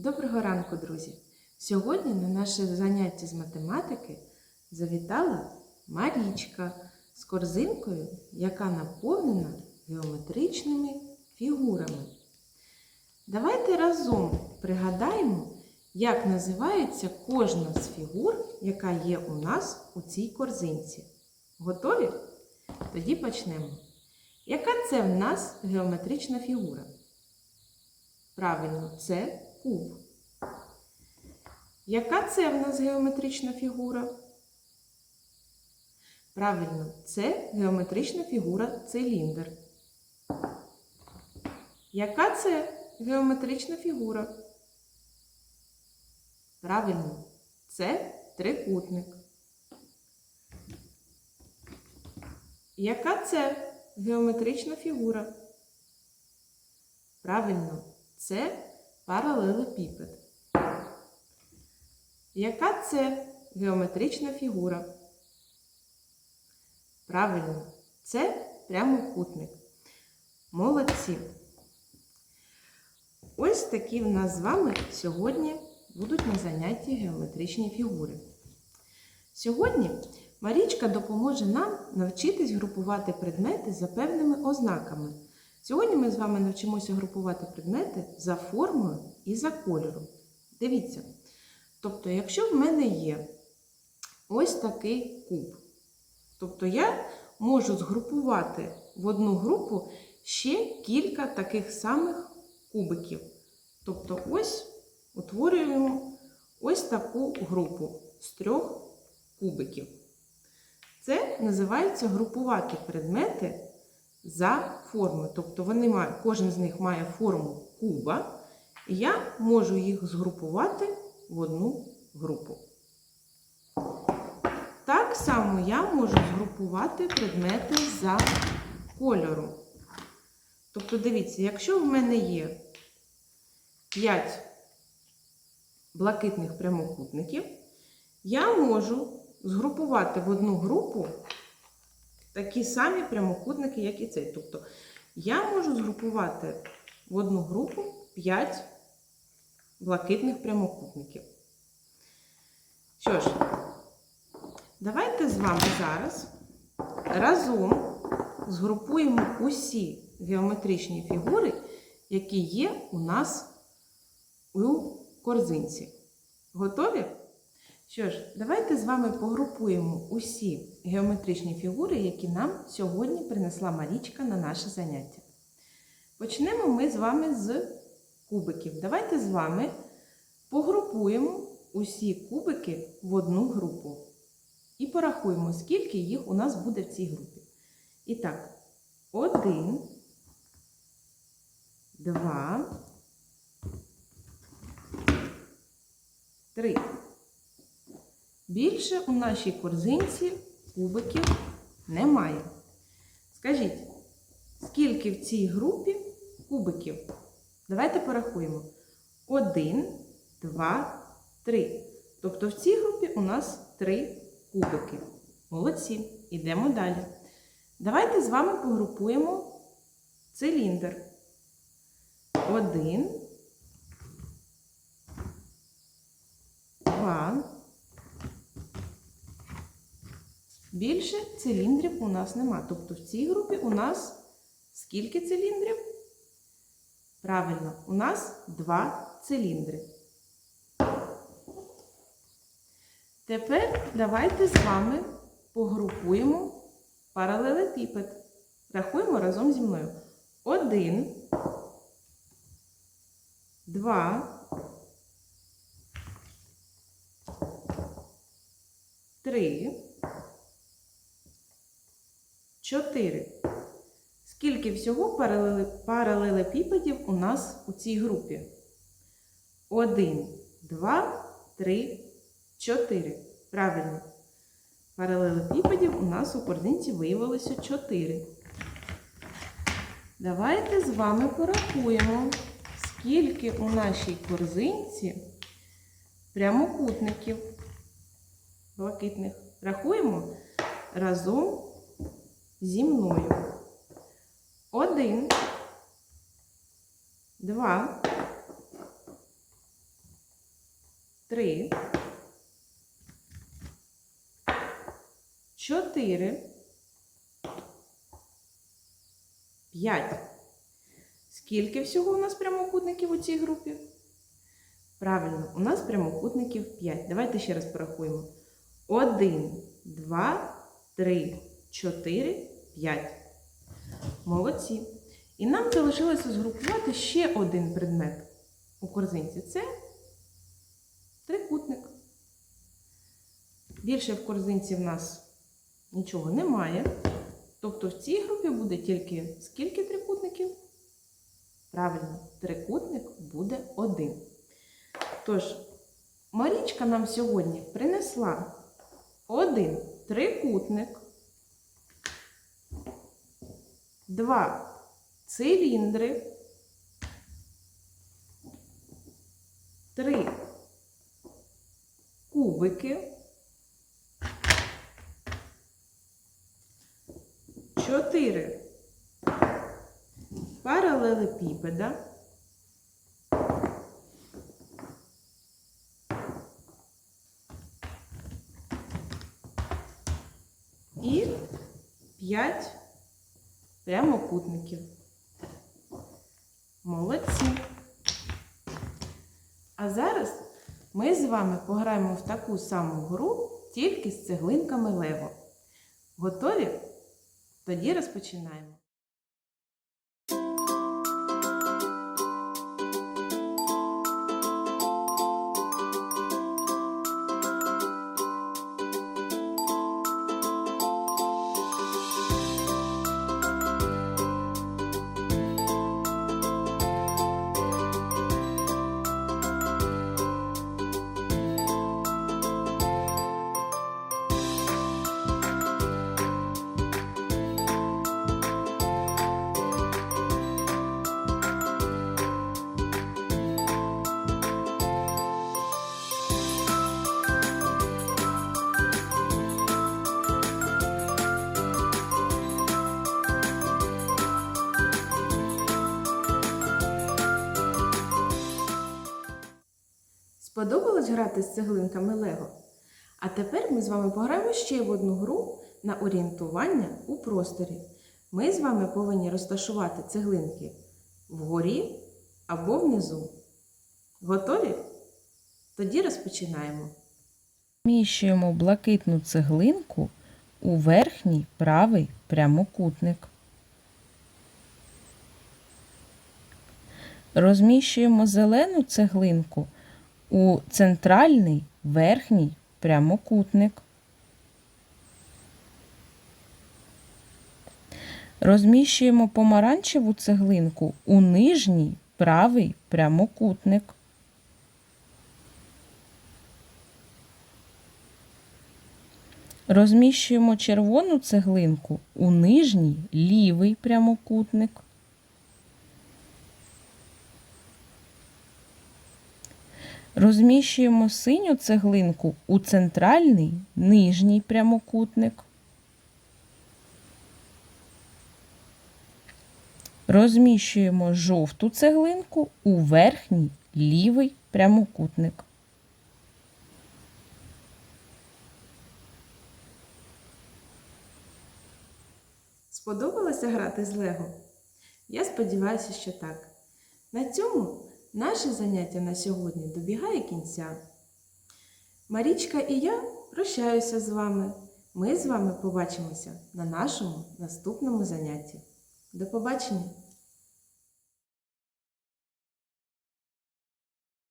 Доброго ранку, друзі! Сьогодні на наше заняття з математики завітала Марічка з корзинкою, яка наповнена геометричними фігурами. Давайте разом пригадаємо, як називається кожна з фігур, яка є у нас у цій корзинці. Готові? Тоді почнемо. Яка це в нас геометрична фігура? Правильно, це куб. Яка це в нас геометрична фігура? Правильно, це геометрична фігура циліндр. Яка це геометрична фігура? Правильно, це трикутник. Яка це геометрична фігура? Правильно, це паралелепіпед. Яка це геометрична фігура? Правильно, це прямокутник. Молодці. Ось такі в нас з вами сьогодні будуть на занятті геометричні фігури. Сьогодні Марічка допоможе нам навчитись групувати предмети за певними ознаками. Сьогодні ми з вами навчимося групувати предмети за формою і за кольором. Дивіться. Тобто, якщо в мене є ось такий куб, тобто я можу згрупувати в одну групу ще кілька таких самих кубиків. Тобто, ось утворюємо ось таку групу з трьох кубиків. Це називається групувати предмети за формою. Тобто вони мають, кожен з них має форму куба, і я можу їх згрупувати в одну групу. Так само я можу згрупувати предмети за кольором. Тобто, дивіться, якщо в мене є 5 блакитних прямокутників, я можу згрупувати в одну групу такі самі прямокутники, як і цей. Тобто я можу згрупувати в одну групу 5 блакитних прямокутників. Що ж, давайте з вами зараз разом згрупуємо усі геометричні фігури, які є у нас у корзинці. Готові? Що ж, давайте з вами погрупуємо усі геометричні фігури, які нам сьогодні принесла Марічка на наше заняття. Почнемо ми з вами з кубиків. Давайте з вами погрупуємо усі кубики в одну групу. І порахуємо, скільки їх у нас буде в цій групі. І так, один, два, три. Більше у нашій корзинці кубиків немає. Скажіть, скільки в цій групі кубиків? Давайте порахуємо. Один, два, три. Тобто в цій групі у нас три кубики. Молодці. Йдемо далі. Давайте з вами погрупуємо циліндр. Один, два. Більше циліндрів у нас нема. Тобто в цій групі у нас скільки циліндрів? Правильно, у нас два циліндри. Тепер давайте з вами погрупуємо паралелепіпед. Рахуємо разом зі мною. Один, два, три, чотири. Скільки всього паралелепіпедів у нас у цій групі? Один, два, три, чотири. Правильно. Паралелепіпедів у нас у корзинці виявилося 4. Давайте з вами порахуємо, скільки у нашій корзинці прямокутників блакитних. Рахуємо разом зі мною. Один, два, три, чотири, п'ять. Скільки всього у нас прямокутників у цій групі? Правильно, у нас прямокутників 5. Давайте ще раз порахуємо. 1, 2, 3, 4, 5. Молодці. І нам залишилося згрупувати ще один предмет у корзинці. Це трикутник. Більше в корзинці в нас нічого немає. Тобто в цій групі буде тільки скільки трикутників? Правильно, трикутник буде один. Тож, Марічка нам сьогодні принесла один трикутник, два. Циліндри, три. Кубики, чотири. Паралелепіпеда. І 5 прямокутників. Молодці. А зараз ми з вами пограємо в таку саму гру, тільки з цеглинками Лего. Готові? Тоді розпочинаємо. Сподобалось грати з цеглинками Лего? А тепер ми з вами пограємо ще в одну гру на орієнтування у просторі. Ми з вами повинні розташувати цеглинки вгорі або внизу. Готові? Тоді розпочинаємо. Зміщуємо блакитну цеглинку у верхній правий прямокутник. Розміщуємо зелену цеглинку у центральний верхній прямокутник. Розміщуємо помаранчеву цеглинку у нижній правий прямокутник. Розміщуємо червону цеглинку у нижній лівий прямокутник. Розміщуємо синю цеглинку у центральний нижній прямокутник. Розміщуємо жовту цеглинку у верхній лівий прямокутник. Сподобалося грати з Лего? Я сподіваюся, що так. На цьому наше заняття на сьогодні добігає кінця. Марічка і я прощаюся з вами. Ми з вами побачимося на нашому наступному занятті. До побачення!